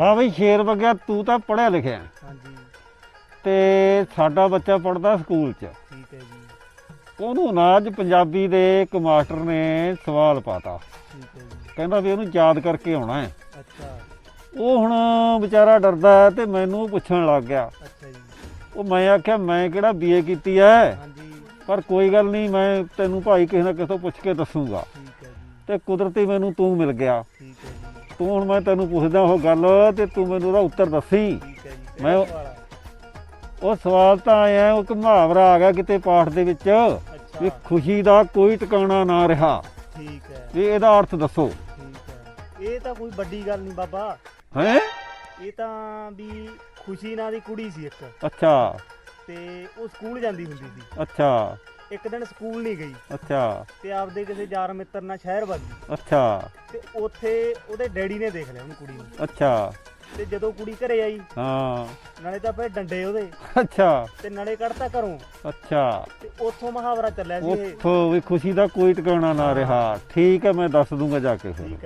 ਹਾਂ ਬਈ ਸ਼ੇਰ ਵਗਿਆ ਤੂੰ ਤਾਂ ਪੜ੍ਹਿਆ ਲਿਖਿਆ। ਹੈ ਹਾਂਜੀ। ਤੇ ਸਾਡਾ ਬੱਚਾ ਪੜਦਾ ਸਕੂਲ 'ਚ। ਠੀਕ ਹੈ ਜੀ। ਉਹਨੂੰ ਨਾ ਅੱਜ ਪੰਜਾਬੀ ਦੇ ਇੱਕ ਮਾਸਟਰ ਨੇ ਸਵਾਲ ਪਾਤਾ। ਠੀਕ ਹੈ ਜੀ। ਕਹਿੰਦਾ ਵੀ ਇਹਨੂੰ ਯਾਦ ਕਰਕੇ ਆਉਣਾ ਹੈ। ਅੱਛਾ। ਉਹ ਹੁਣ ਵਿਚਾਰਾ ਡਰਦਾ ਹੈ ਤੇ ਮੈਨੂੰ ਪੁੱਛਣ ਲੱਗ ਗਿਆ। ਅੱਛਾ ਜੀ। ਉਹ ਮੈਂ ਆਖਿਆ ਮੈਂ ਕਿਹੜਾ ਬੀਏ ਕੀਤੀ ਐ ਹਾਂਜੀ। ਪਰ ਕੋਈ ਗੱਲ ਨਹੀਂ ਮੈਂ ਤੈਨੂੰ ਭਾਈ ਕਿਸੇ ਨਾ ਕਿਸੇ ਤੋਂ ਪੁੱਛ ਕੇ ਦੱਸੂਗਾ। ਠੀਕ ਹੈ ਜੀ। ਤੇ ਕੁਦਰਤੀ ਮੈਨੂੰ ਤੂੰ ਮਿਲ ਗਿਆ। ਠੀਕ ਹੈ ਜੀ। ਤੂੰ ਹੁਣ ਮੈਂ ਤੈਨੂੰ ਪੁੱਛਦਾ ਉਹ ਗੱਲ ਤੇ ਤੂੰ ਮੈਨੂੰ ਉਹਦਾ ਉੱਤਰ ਦੱਸੀ। ਠੀਕ ਹੈ ਜੀ ਮੈਂ ਉਹ- ਸਵਾਲ ਆ? ਉਹ ਸਵਾਲ ਤਾਂ ਆਇਆ ਉਹ ਇੱਕ ਮੁਹਾਵਰਾ ਆ ਗਿਆ ਕਿਤੇ ਪਾਠ ਦੇ ਵਿੱਚ ਵੀ ਅੱਛਾ ਖੁਸ਼ੀ ਦਾ ਕੋਈ ਟਿਕਾਣਾ ਨਾ ਰਿਹਾ। ਠੀਕ ਹੈ। ਵੀ ਇਹਦਾ ਅਰਥ ਦੱਸੋ। ਠੀਕ ਹੈ। ਇਹ ਤਾਂ ਕੋਈ ਵੱਡੀ ਗੱਲ ਨਹੀਂ ਬਾਬਾ। ਹੈ? ਇਹ ਤਾਂ ਵੀ ਖੁਸ਼ੀ ਨਾਂ ਦੀ ਕੁੜੀ ਸੀ ਇੱਕ। ਅੱਛਾ। ਤੇ ਉਹ ਸਕੂਲ ਜਾਂਦੀ ਹੁੰਦੀ ਸੀ। ਅੱਛਾ। ਇੱਕ ਦਿਨ ਸਕੂਲ ਨਹੀਂ ਗਈ। ਅੱਛਾ। ਤੇ ਆਪਦੇ ਕਿਸੇ ਯਾਰ ਮਿੱਤਰ ਨਾਲ ਸ਼ਹਿਰ ਵਗ ਗਈ। ਅੱਛਾ। ਤੇ ਉੱਥੇ ਉਹਦੇ ਡੈਡੀ ਨੇ ਦੇਖ ਲਿਆ ਉਹਨੂੰ ਕੁੜੀ ਨੂੰ। ਅੱਛਾ। ਤੇ ਜਦੋਂ ਕੁੜੀ ਘਰੇ ਆਈ ਹਾਂ। ਨਾਲੇ ਤਾਂ ਫੇਰ ਡੰਡੇ ਉਹਦੇ। ਅੱਛਾ। ਤੇ ਨਾਲੇ ਕੱਢਤਾ ਘਰੋਂ। ਅੱਛਾ। ਤੇ ਉੱਥੋਂ ਮੁਹਾਵਰਾ ਚੱਲਿਆ ਸੀ ਇਹ। ਉੱਥੋਂ ਵੀ ਖੁਸ਼ੀ ਦਾ ਕੋਈ ਟਿਕਾਣਾ ਨਾ ਰਿਹਾ। ਠੀਕ ਹੈ ਮੈਂ ਦੱਸ ਦੂੰਗਾ ਜਾ ਕੇ ਫਿਰ। ਠੀਕ ਹੈ।